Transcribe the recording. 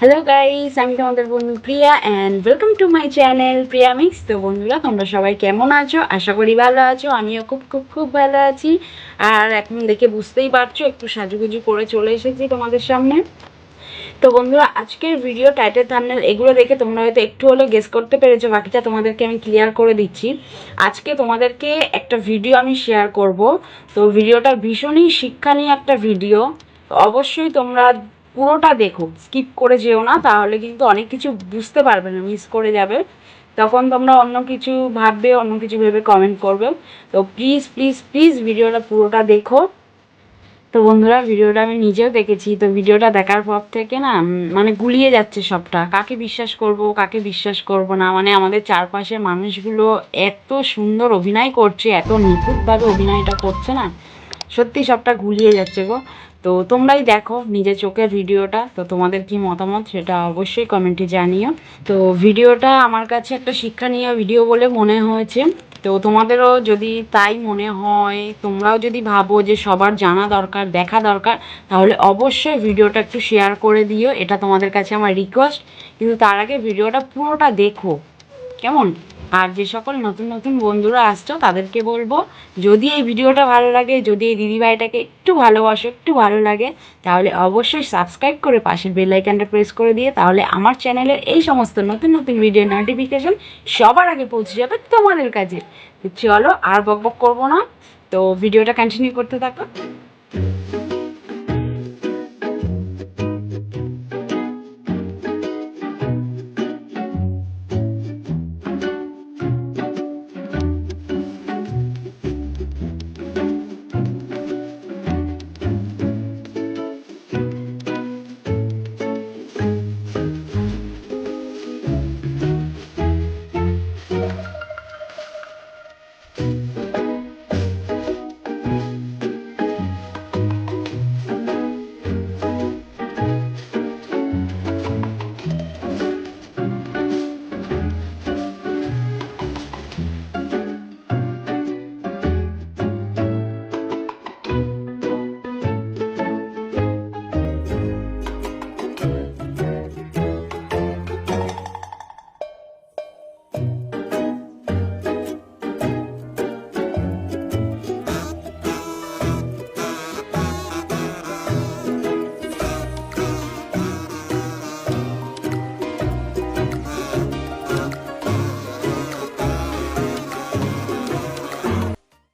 Hello guys আমি তোমাদের বন্ধু Priya and welcome to my channel Priya mix. তো বন্ধুরা, তোমরা সবাই কেমন আছো? আশা করি ভালো আছো। আমিও খুব খুব খুব ভালো আছি। আর এখন দেখে বুঝতেই পারছ, একটু সাজুগুজু করে চলে এসেছি তোমাদের সামনে। তো বন্ধুরা, আজকের ভিডিও টাইটেল থাম্বনেল এগুলো দেখে তোমরা হয়তো একটু হলেও গেস করতে পেরেছ। বাকিটা তোমাদেরকে আমি ক্লিয়ার করে দিচ্ছি। আজকে তোমাদেরকে একটা ভিডিও আমি শেয়ার করব। তো ভিডিওটা ভীষণই শিক্ষা নিয়ে একটা ভিডিও অবশ্যই তোমরা পুরোটা দেখো স্কিপ করে যেও না, তাহলে কিন্তু অনেক কিছু বুঝতে পারবে না মিস করে যাবে। তখন তোমরা অন্য কিছু ভাববে, অন্য কিছু ভেবে কমেন্ট করবে। তো প্লিজ প্লিজ প্লিজ ভিডিওটা পুরোটা দেখো। তো বন্ধুরা, ভিডিওটা আমি নিজেও দেখেছি। তো ভিডিওটা দেখার পর থেকে না মানে গুলিয়ে যাচ্ছে সবটা। কাকে বিশ্বাস করব, কাকে বিশ্বাস করব না? মানে আমাদের চারপাশের মানুষগুলো এত সুন্দর অভিনয় করছে, এত নিখুঁতভাবে অভিনয়টা করছে না। সত্যি সবটা গুলিয়ে যাচ্ছে গো। তো তোমরাই দেখো নিজের চোখের ভিডিওটা, তো তোমাদের কি মতামত সেটা অবশ্যই কমেন্টে জানিও। তো ভিডিওটা আমার কাছে একটা শিক্ষা শিক্ষণীয় ভিডিও বলে মনে হয়েছে। তো তোমাদেরও যদি তাই মনে হয়, তোমরাও যদি ভাবো যে সবার জানা দরকার, দেখা দরকার, তাহলে অবশ্যই ভিডিওটা একটু শেয়ার করে দিও। এটা তোমাদের কাছে আমার রিকোয়েস্ট কিন্তু তার আগে ভিডিওটা পুরোটা দেখো। কেমন? আর যে সকল নতুন নতুন বন্ধুরা আসছো, তাদেরকে বলব, যদি এই ভিডিওটা ভালো লাগে, যদি এই দিদিভাইটাকে একটু ভালোবাসো, একটু ভালো লাগে, তাহলে অবশ্যই সাবস্ক্রাইব করে পাশের বেল আইকনটা প্রেস করে দিয়ে, তাহলে আমার চ্যানেলের এই সমস্ত নতুন নতুন ভিডিও নোটিফিকেশন সবার আগে পৌঁছে যাবে তোমাদের কাছে। চলো আর বক বক করব না। তো ভিডিওটা কন্টিনিউ করতে থাকো।